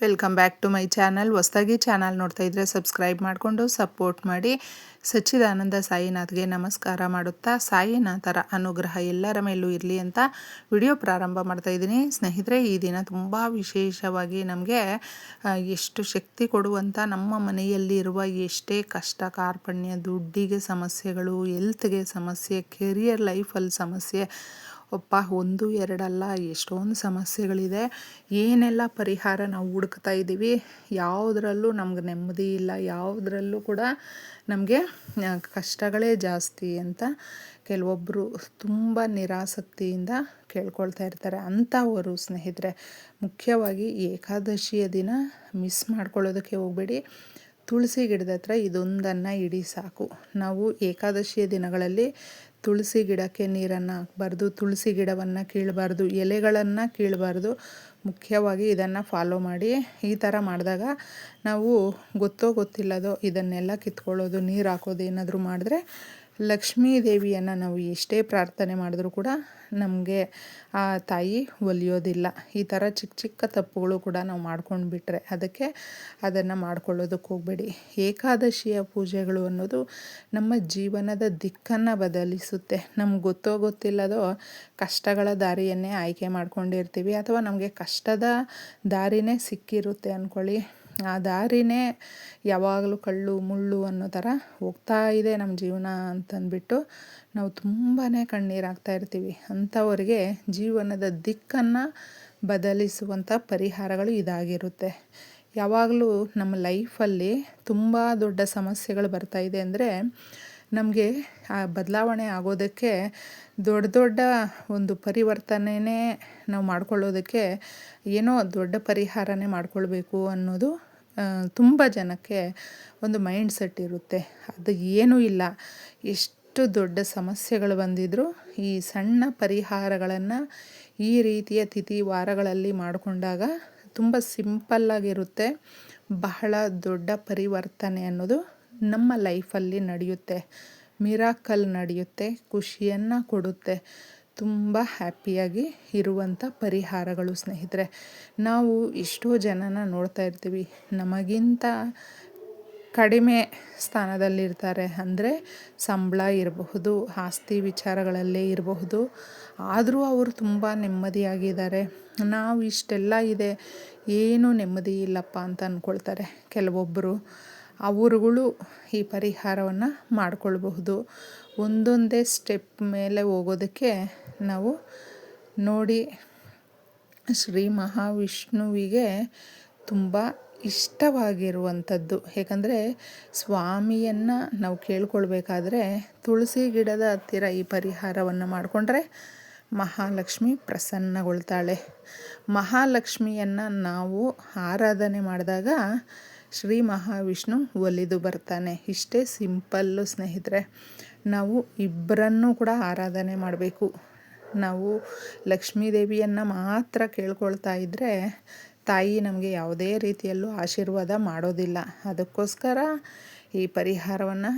Welcome back to my channel ಹೊಸದಾಗಿ channel ನೋಡ್ತಾ ಇದ್ರೆ ಸಬ್ಸ್ಕ್ರೈಬ್ ಮಾಡಿಕೊಂಡು ಸಪೋರ್ಟ್ ಮಾಡಿ. ಸಚ್ಚಿದಾನಂದ ಸಾಯಿನಾಥ್ಗೆ ನಮಸ್ಕಾರ ಮಾಡುತ್ತಾ, ಸಾಯಿನಾಥರ ಅನುಗ್ರಹ ಎಲ್ಲರ ಮೇಲೂ ಇರಲಿ ಅಂತ ವಿಡಿಯೋ ಪ್ರಾರಂಭ ಮಾಡ್ತಾ ಇದ್ದೀನಿ. ಸ್ನೇಹಿತರೆ, ಈ ದಿನ ತುಂಬ ವಿಶೇಷವಾಗಿ ನಮಗೆ ಎಷ್ಟು ಶಕ್ತಿ ಕೊಡುವಂಥ ನಮ್ಮ ಮನೆಯಲ್ಲಿರುವ ಎಷ್ಟೇ ಕಷ್ಟ, ಕಾರ್ಪಣ್ಯ, ದುಡ್ಡಿಗೆ ಸಮಸ್ಯೆಗಳು ಎಲ್ತ್ಗೆ ಸಮಸ್ಯೆ ಕೆರಿಯರ್ ಲೈಫಲ್ಲಿ ಸಮಸ್ಯೆ ಒಪ್ಪ, ಒಂದು, ಎರಡಲ್ಲ, ಎಷ್ಟೊಂದು ಸಮಸ್ಯೆಗಳಿದೆ. ಏನೆಲ್ಲ ಪರಿಹಾರ ನಾವು ಹುಡುಕ್ತಾ ಇದ್ದೀವಿ? ಯಾವುದರಲ್ಲೂ ನಮ್ಗೆ ನೆಮ್ಮದಿ ಇಲ್ಲ. ಯಾವುದರಲ್ಲೂ ಕೂಡ ನಮಗೆ ಕಷ್ಟಗಳೇ ಜಾಸ್ತಿ ಅಂತ ಕೆಲವೊಬ್ಬರು ತುಂಬ ನಿರಾಸಕ್ತಿಯಿಂದ ಕೇಳ್ಕೊಳ್ತಾ ಇರ್ತಾರೆ. ಅಂಥವರು ಸ್ನೇಹಿತರೆ, ಮುಖ್ಯವಾಗಿ ಏಕಾದಶಿಯ ದಿನ ಮಿಸ್ ಮಾಡ್ಕೊಳ್ಳೋದಕ್ಕೆ ಹೋಗಬೇಡಿ. ತುಳಸಿ ಗಿಡದ ಹತ್ರ ಇದೊಂದನ್ನು ಇಡಿ ಸಾಕು. ನಾವು ಏಕಾದಶಿಯ ದಿನಗಳಲ್ಲಿ ತುಳಸಿ ಗಿಡಕ್ಕೆ ನೀರನ್ನು ಹಾಕಬಾರ್ದು, ತುಳಸಿ ಗಿಡವನ್ನು ಕೀಳಬಾರ್ದು, ಎಲೆಗಳನ್ನು ಕೀಳಬಾರ್ದು. ಮುಖ್ಯವಾಗಿ ಇದನ್ನು ಫಾಲೋ ಮಾಡಿ. ಈ ಥರ ಮಾಡಿದಾಗ ನಾವು ಗೊತ್ತೋ ಗೊತ್ತಿಲ್ಲದೋ ಇದನ್ನೆಲ್ಲ ಕಿತ್ಕೊಳ್ಳೋದು, ನೀರು ಹಾಕೋದು ಏನಾದರೂ ಮಾಡಿದ್ರೆ ಲಕ್ಷ್ಮೀ ದೇವಿಯನ್ನು ನಾವು ಎಷ್ಟೇ ಪ್ರಾರ್ಥನೆ ಮಾಡಿದ್ರೂ ಕೂಡ ನಮಗೆ ಆ ತಾಯಿ ಒಲಿಯೋದಿಲ್ಲ. ಈ ಥರ ಚಿಕ್ಕ ಚಿಕ್ಕ ತಪ್ಪುಗಳು ಕೂಡ ನಾವು ಮಾಡ್ಕೊಂಡು ಬಿಟ್ಟರೆ ಅದಕ್ಕೆ ಅದನ್ನು ಮಾಡ್ಕೊಳ್ಳೋದಕ್ಕೆ ಹೋಗಬೇಡಿ. ಏಕಾದಶಿಯ ಪೂಜೆಗಳು ಅನ್ನೋದು ನಮ್ಮ ಜೀವನದ ದಿಕ್ಕನ್ನು ಬದಲಿಸುತ್ತೆ. ನಮ್ಗೆ ಗೊತ್ತೋ ಗೊತ್ತಿಲ್ಲದೋ ಕಷ್ಟಗಳ ದಾರಿಯನ್ನೇ ಆಯ್ಕೆ ಮಾಡ್ಕೊಂಡಿರ್ತೀವಿ. ಅಥವಾ ನಮಗೆ ಕಷ್ಟದ ದಾರಿನೇ ಸಿಕ್ಕಿರುತ್ತೆ ಅಂದ್ಕೊಳ್ಳಿ ಆ ದಾರಿನೇ ಯಾವಾಗಲೂ ಕಳ್ಳು, ಮುಳ್ಳು ಅನ್ನೋ ಥರ ಹೋಗ್ತಾ ಇದೆ ನಮ್ಮ ಜೀವನ ಅಂತಂದ್ಬಿಟ್ಟು ನಾವು ತುಂಬಾ ಕಣ್ಣೀರಾಗ್ತಾ ಇರ್ತೀವಿ. ಅಂಥವ್ರಿಗೆ ಜೀವನದ ದಿಕ್ಕನ್ನು ಬದಲಿಸುವಂಥ ಪರಿಹಾರಗಳು ಇದಾಗಿರುತ್ತೆ. ಯಾವಾಗಲೂ ನಮ್ಮ ಲೈಫಲ್ಲಿ ತುಂಬ ದೊಡ್ಡ ಸಮಸ್ಯೆಗಳು ಬರ್ತಾ ಇದೆ ಅಂದರೆ ನಮಗೆ ಆ ಬದಲಾವಣೆ ಆಗೋದಕ್ಕೆ ದೊಡ್ಡ ದೊಡ್ಡ ಒಂದು ಪರಿವರ್ತನೆನೇ ನಾವು ಮಾಡ್ಕೊಳ್ಳೋದಕ್ಕೆ ಏನೋ ದೊಡ್ಡ ಪರಿಹಾರನೇ ಮಾಡ್ಕೊಳ್ಬೇಕು ಅನ್ನೋದು ತುಂಬ ಜನಕ್ಕೆ ಒಂದು ಮೈಂಡ್ ಸೆಟ್ ಇರುತ್ತೆ. ಅದು ಏನೂ ಇಲ್ಲ. ಎಷ್ಟು ದೊಡ್ಡ ಸಮಸ್ಯೆಗಳು ಬಂದಿದ್ದರೂ ಈ ಸಣ್ಣ ಪರಿಹಾರಗಳನ್ನು ಈ ರೀತಿಯ ತಿಥಿ ವಾರಗಳಲ್ಲಿ ಮಾಡಿಕೊಂಡಾಗ ತುಂಬ ಸಿಂಪಲ್ಲಾಗಿರುತ್ತೆ. ಬಹಳ ದೊಡ್ಡ ಪರಿವರ್ತನೆ ಅನ್ನೋದು ನಮ್ಮ ಲೈಫಲ್ಲಿ ನಡೆಯುತ್ತೆ. ಮಿರಾಕಲ್ ನಡೆಯುತ್ತೆ, ಖುಷಿಯನ್ನು ಕೊಡುತ್ತೆ. ತುಂಬ ಹ್ಯಾಪಿಯಾಗಿ ಇರುವಂಥ ಪರಿಹಾರಗಳು ಸ್ನೇಹಿತರೆ. ನಾವು ಎಷ್ಟೋ ಜನನ ನೋಡ್ತಾ ಇರ್ತೀವಿ. ನಮಗಿಂತ ಕಡಿಮೆ ಸ್ಥಾನದಲ್ಲಿರ್ತಾರೆ ಅಂದರೆ ಸಂಬಳ ಇರಬಹುದು, ಆಸ್ತಿ ವಿಚಾರಗಳಲ್ಲೇ ಇರಬಹುದು. ಆದರೂ ಅವರು ತುಂಬ ನೆಮ್ಮದಿಯಾಗಿದ್ದಾರೆ. ನಾವು ಇಷ್ಟೆಲ್ಲ ಇದೆ. ಏನೂ ನೆಮ್ಮದಿ ಇಲ್ಲಪ್ಪ ಅಂತ ಅಂದ್ಕೊಳ್ತಾರೆ ಕೆಲವೊಬ್ಬರು ಅವರುಗಳು ಈ ಪರಿಹಾರವನ್ನು ಮಾಡಿಕೊಳ್ಬಹುದು. ಒಂದೊಂದೇ ಸ್ಟೆಪ್ ಮೇಲೆ ಹೋಗೋದಕ್ಕೆ ನಾವು ನೋಡಿ ಶ್ರೀ ಮಹಾವಿಷ್ಣುವಿಗೆ ತುಂಬ ಇಷ್ಟವಾಗಿರುವಂಥದ್ದು. ಏಕೆಂದರೆ ಸ್ವಾಮಿಯನ್ನು ನಾವು ಕೇಳ್ಕೊಳ್ಬೇಕಾದ್ರೆ ತುಳಸಿ ಗಿಡದ ಹತ್ತಿರ ಈ ಪರಿಹಾರವನ್ನು ಮಾಡಿಕೊಂಡ್ರೆ ಮಹಾಲಕ್ಷ್ಮಿ ಪ್ರಸನ್ನಗೊಳ್ತಾಳೆ. ಮಹಾಲಕ್ಷ್ಮಿಯನ್ನು ನಾವು ಆರಾಧನೆ ಮಾಡಿದಾಗ ಶ್ರೀ ಮಹಾವಿಷ್ಣು ಒಲಿದು ಬರ್ತಾನೆ. ಇಷ್ಟೇ ಸಿಂಪಲ್ಲು ಸ್ನೇಹಿತರೆ. ನಾವು ಇಬ್ಬರನ್ನೂ ಕೂಡ ಆರಾಧನೆ ಮಾಡಬೇಕು. ನಾವು ಲಕ್ಷ್ಮೀ ದೇವಿಯನ್ನು ಮಾತ್ರ ಕೇಳ್ಕೊಳ್ತಾ ಇದ್ದರೆ ತಾಯಿ ನಮಗೆ ಯಾವುದೇ ರೀತಿಯಲ್ಲೂ ಆಶೀರ್ವಾದ ಮಾಡೋದಿಲ್ಲ. ಅದಕ್ಕೋಸ್ಕರ ಈ ಪರಿಹಾರವನ್ನು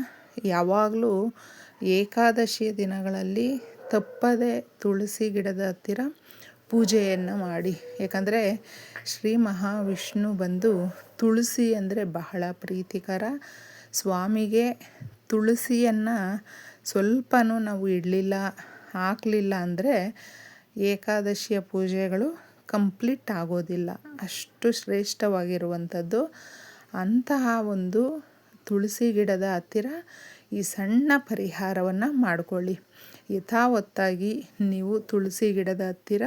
ಯಾವಾಗಲೂ ಏಕಾದಶಿಯ ದಿನಗಳಲ್ಲಿ ತಪ್ಪದೆ ತುಳಸಿ ಗಿಡದ ಹತ್ತಿರ ಪೂಜೆಯನ್ನು ಮಾಡಿ. ಏಕೆಂದರೆ ಶ್ರೀ ಮಹಾವಿಷ್ಣು ಬಂದು ತುಳಸಿ ಅಂದರೆ ಬಹಳ ಪ್ರೀತಿಕರ. ಸ್ವಾಮಿಗೆ ತುಳಸಿಯನ್ನು ಸ್ವಲ್ಪನೂ ನಾವು ಇಡಲಿಲ್ಲ, ಹಾಕಲಿಲ್ಲ ಅಂದರೆ ಏಕಾದಶಿಯ ಪೂಜೆಗಳು ಕಂಪ್ಲೀಟ್ ಆಗೋದಿಲ್ಲ. ಅಷ್ಟು ಶ್ರೇಷ್ಠವಾಗಿರುವಂಥದ್ದು. ಅಂತಹ ಒಂದು ತುಳಸಿ ಗಿಡದ ಹತ್ತಿರ ಈ ಸಣ್ಣ ಪರಿಹಾರವನ್ನು ಮಾಡಿಕೊಳ್ಳಿ. ಯಥಾವತ್ತಾಗಿ ನೀವು ತುಳಸಿ ಗಿಡದ ಹತ್ತಿರ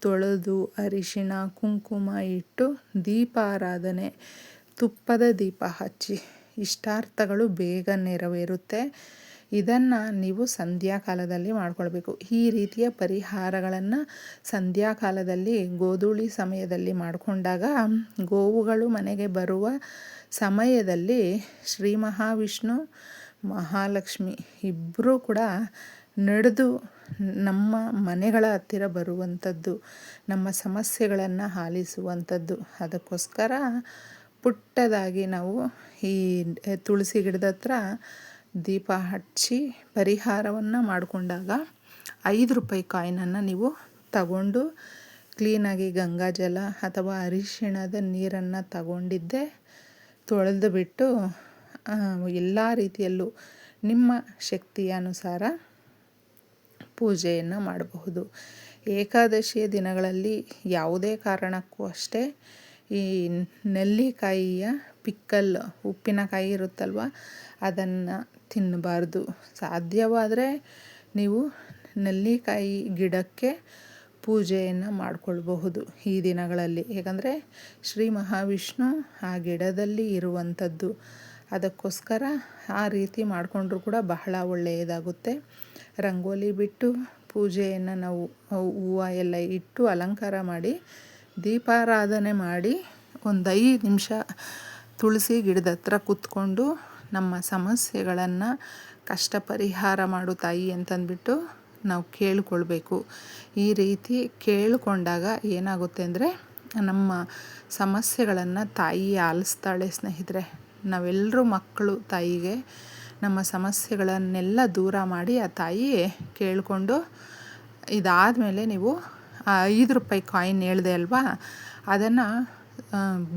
ತೊಳೆದು ಅರಿಶಿಣ, ಕುಂಕುಮ ಇಟ್ಟು ದೀಪಾರಾಧನೆ, ತುಪ್ಪದ ದೀಪ ಹಚ್ಚಿ. ಇಷ್ಟಾರ್ಥಗಳು ಬೇಗ ನೆರವೇರುತ್ತೆ. ಇದನ್ನು ನೀವು ಸಂಧ್ಯಾಕಾಲದಲ್ಲಿ ಮಾಡಿಕೊಳ್ಬೇಕು. ಈ ರೀತಿಯ ಪರಿಹಾರಗಳನ್ನು ಸಂಧ್ಯಾಕಾಲದಲ್ಲಿ, ಗೋಧೂಳಿ ಸಮಯದಲ್ಲಿ ಮಾಡಿಕೊಂಡಾಗ ಗೋವುಗಳು ಮನೆಗೆ ಬರುವ ಸಮಯದಲ್ಲಿ ಶ್ರೀ ಮಹಾವಿಷ್ಣು, ಮಹಾಲಕ್ಷ್ಮಿ ಇಬ್ಬರೂ ಕೂಡ ನಡೆದು ನಮ್ಮ ಮನೆಗಳ ಹತ್ತಿರ ಬರುವಂಥದ್ದು, ನಮ್ಮ ಸಮಸ್ಯೆಗಳನ್ನು ಆಲಿಸುವಂಥದ್ದು. ಅದಕ್ಕೋಸ್ಕರ ಪುಟ್ಟದಾಗಿ ನಾವು ಈ ತುಳಸಿ ಗಿಡದ ಹತ್ರ ದೀಪ ಹಚ್ಚಿ ಪರಿಹಾರವನ್ನು ಮಾಡಿಕೊಂಡಾಗ ಐದು ರೂಪಾಯಿ ಕಾಯಿನನ್ನು ನೀವು ತಗೊಂಡು ಕ್ಲೀನಾಗಿ ಗಂಗಾಜಲ ಅಥವಾ ಅರಿಶಿಣದ ನೀರನ್ನು ತಗೊಂಡಿದ್ದೆ ತೊಳೆದು ಬಿಟ್ಟು ಎಲ್ಲ ರೀತಿಯಲ್ಲೂ ನಿಮ್ಮ ಶಕ್ತಿಯ ಅನುಸಾರ ಪೂಜೆಯನ್ನು ಮಾಡಬಹುದು. ಏಕಾದಶಿಯ ದಿನಗಳಲ್ಲಿ ಯಾವುದೇ ಕಾರಣಕ್ಕೂ ಅಷ್ಟೇ ಈ ನೆಲ್ಲಿಕಾಯಿಯ ಪಿಕ್ಕಲ್, ಉಪ್ಪಿನಕಾಯಿ ಇರುತ್ತಲ್ವ, ಅದನ್ನು ತಿನ್ನಬಾರ್ದು. ಸಾಧ್ಯವಾದರೆ ನೀವು ನೆಲ್ಲಿಕಾಯಿ ಗಿಡಕ್ಕೆ ಪೂಜೆಯನ್ನು ಮಾಡಿಕೊಳ್ಬಹುದು ಈ ದಿನಗಳಲ್ಲಿ. ಏಕೆಂದರೆ ಶ್ರೀ ಮಹಾವಿಷ್ಣು ಆ ಗಿಡದಲ್ಲಿ ಇರುವಂಥದ್ದು. ಅದಕ್ಕೋಸ್ಕರ ಆ ರೀತಿ ಮಾಡಿಕೊಂಡ್ರೂ ಕೂಡ ಬಹಳ ಒಳ್ಳೆಯದಾಗುತ್ತೆ. ರಂಗೋಲಿ ಬಿಟ್ಟು ಪೂಜೆಯನ್ನು ನಾವು ಹೂವು ಎಲ್ಲ ಇಟ್ಟು ಅಲಂಕಾರ ಮಾಡಿ, ದೀಪಾರಾಧನೆ ಮಾಡಿ ಒಂದು ಐದು ನಿಮಿಷ ತುಳಸಿ ಗಿಡದ ಹತ್ರ ಕೂತ್ಕೊಂಡು ನಮ್ಮ ಸಮಸ್ಯೆಗಳನ್ನು ಕಷ್ಟ ಪರಿಹಾರ ಮಾಡು ತಾಯಿ ಅಂತಂದ್ಬಿಟ್ಟು ನಾವು ಕೇಳಿಕೊಳ್ಬೇಕು. ಈ ರೀತಿ ಕೇಳಿಕೊಂಡಾಗ ಏನಾಗುತ್ತೆ ಅಂದರೆ ನಮ್ಮ ಸಮಸ್ಯೆಗಳನ್ನು ತಾಯಿ ಆಲಿಸ್ತಾಳೆ ಸ್ನೇಹಿತರೆ. ನಾವೆಲ್ಲರೂ ಮಕ್ಕಳು, ತಾಯಿಗೆ ನಮ್ಮ ಸಮಸ್ಯೆಗಳನ್ನೆಲ್ಲ ದೂರ ಮಾಡಿ ಆ ತಾಯಿ ಕೇಳಿಕೊಂಡು ಇದಾದಮೇಲೆ ನೀವು ಐದು ರೂಪಾಯಿ ಕಾಯಿನ್ ಹೇಳಿದೆ ಅಲ್ವಾ? ಅದನ್ನು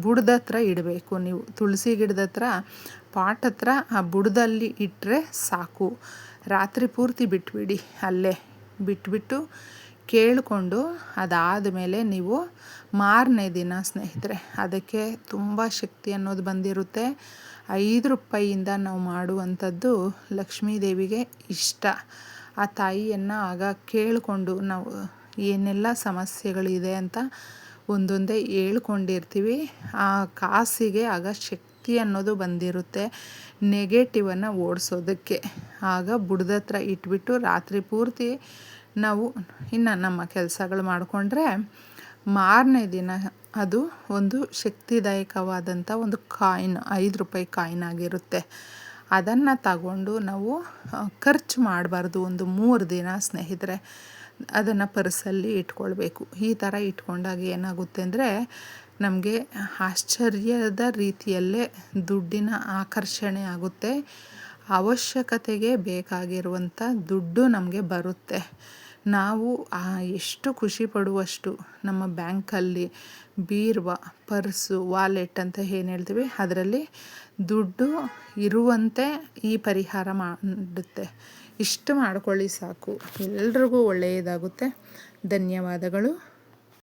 ಬುಡದ ಹತ್ರ ಇಡಬೇಕು. ನೀವು ತುಳಸಿ ಗಿಡದ ಹತ್ರ, ಪಾಟ್ ಹತ್ರ ಆ ಬುಡದಲ್ಲಿ ಇಟ್ಟರೆ ಸಾಕು. ರಾತ್ರಿ ಪೂರ್ತಿ ಬಿಟ್ಬಿಡಿ, ಅಲ್ಲೇ ಬಿಟ್ಬಿಟ್ಟು ಕೇಳಿಕೊಂಡು ಅದಾದ ಮೇಲೆ ನೀವು ಮಾರನೇ ದಿನ ಸ್ನೇಹಿತರೆ, ಅದಕ್ಕೆ ತುಂಬ ಶಕ್ತಿ ಅನ್ನೋದು ಬಂದಿರುತ್ತೆ. ಐದು ರೂಪಾಯಿಯಿಂದ ನಾವು ಮಾಡುವಂಥದ್ದು ಲಕ್ಷ್ಮೀ ದೇವಿಗೆ ಇಷ್ಟ. ಆ ತಾಯಿಯನ್ನು ಆಗ ಕೇಳಿಕೊಂಡು ನಾವು ಏನೆಲ್ಲ ಸಮಸ್ಯೆಗಳಿದೆ ಅಂತ ಒಂದೊಂದೇ ಹೇಳ್ಕೊಂಡಿರ್ತೀವಿ. ಆ ಕಾಸಿಗೆ ಆಗ ಶಕ್ತಿ ಅನ್ನೋದು ಬಂದಿರುತ್ತೆ ನೆಗೆಟಿವನ್ನು ಓಡಿಸೋದಕ್ಕೆ. ಆಗ ಬುಡದತ್ರ ಇಟ್ಬಿಟ್ಟು ರಾತ್ರಿ ಪೂರ್ತಿ ನಾವು ಇನ್ನು ನಮ್ಮ ಕೆಲಸಗಳು ಮಾಡಿಕೊಂಡ್ರೆ ಮಾರನೇ ದಿನ ಅದು ಒಂದು ಶಕ್ತಿದಾಯಕವಾದಂಥ ಒಂದು ಕಾಯಿನ್, ಐದು ರೂಪಾಯಿ ಕಾಯಿನ್ ಆಗಿರುತ್ತೆ. ಅದನ್ನು ತಗೊಂಡು ನಾವು ಖರ್ಚು ಮಾಡಬಾರ್ದು ಒಂದು ಮೂರು ದಿನ ಸ್ನೇಹಿತರೆ. ಅದನ್ನು ಪರ್ಸಲ್ಲಿ ಇಟ್ಕೊಳ್ಬೇಕು. ಈ ಥರ ಇಟ್ಕೊಂಡಾಗ ಏನಾಗುತ್ತೆ ಅಂದರೆ ನಮಗೆ ಆಶ್ಚರ್ಯದ ರೀತಿಯಲ್ಲೇ ದುಡ್ಡಿನ ಆಕರ್ಷಣೆ ಆಗುತ್ತೆ. ಅವಶ್ಯಕತೆಗೆ ಬೇಕಾಗಿರುವಂಥ ದುಡ್ಡು ನಮಗೆ ಬರುತ್ತೆ. ನಾವು ಎಷ್ಟು ಖುಷಿ ಪಡುವಷ್ಟು ನಮ್ಮ ಬ್ಯಾಂಕಲ್ಲಿ ಬೀರುವ ಪರ್ಸು, ವಾಲೆಟ್ ಅಂತ ಏನು ಹೇಳ್ತೀವಿ, ಅದರಲ್ಲಿ ದುಡ್ಡು ಇರುವಂತೆ ಈ ಪರಿಹಾರ ಮಾಡುತ್ತೆ. ಇಷ್ಟು ಮಾಡ್ಕೊಳ್ಳಿ ಸಾಕು. ಎಲ್ರಿಗೂ ಒಳ್ಳೆಯದಾಗುತ್ತೆ. ಧನ್ಯವಾದಗಳು.